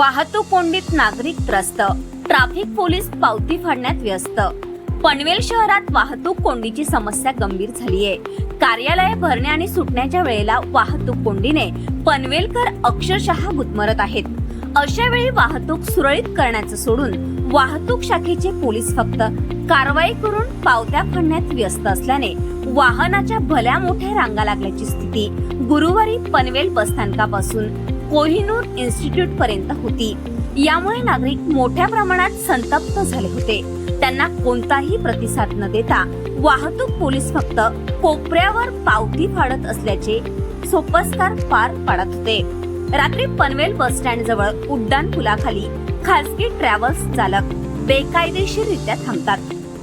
वाहतूक कोंडीत नागरिक त्रस्त. ट्रॅफिक पोलीस पावती फाडण्यात व्यस्त. पनवेल शहरात वाहतूक कोंडीची समस्या गंभीर झाली आहे कार्यालय भरणे आणि सुटण्याच्या वेळेला वाहतूक कोंडीने पनवेलकर अक्षरशः गुदमरत आहेत. अशा वेळी वाहतूक सुरळीत करण्याचं सोडून वाहतूक शाखेचे पोलीस फक्त कारवाई करून पावत्या फाडण्यात व्यस्त असल्याने वाहनाच्या भल्या मोठ्या रांगा लागल्याची स्थिती गुरुवारी पनवेल बसस्थानकापासून कोहिनूर इन्स्टिट्यूट पर्यंत होती. यामुळे नागरिक मोठ्या प्रमाणात संतप्त झाले होते. त्यांना कोणताही प्रतिसाद न देता वाहतूक पोलीस फक्त कोपऱ्यावर पावती फाडत असल्याचे सोपस्कार पार पाडत होते. रात्री पनवेल बस स्टँड जवळ उड्डाण पुलाखाली खासगी ट्रॅव्हल्स चालक बेकायदेशीररित्या थांबतात.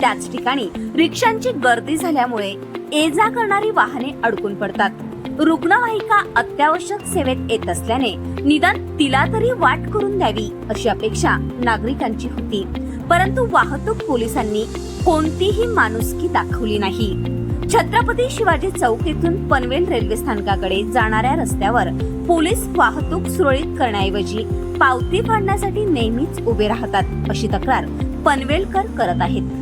त्याच ठिकाणी रिक्षांची गर्दी झाल्यामुळे ये जा करणारी वाहने अडकून पडतात. रुग्णवाहिका अत्यावश्यक सेवेत येत असल्याने निदान तिला तरी वाट करून द्यावी अशी अपेक्षा नागरिकांची होती. परंतु वाहतूक पोलिसांनी कोणतीही माणुसकी दाखवली नाही. छत्रपती शिवाजी चौक येथून पनवेल रेल्वे स्थानकाकडे जाणाऱ्या रस्त्यावर पोलीस वाहतूक सुरळीत करण्याऐवजी पावती फाडण्यासाठी नेहमीच उभे राहतात अशी तक्रार पनवेलकर करत आहेत.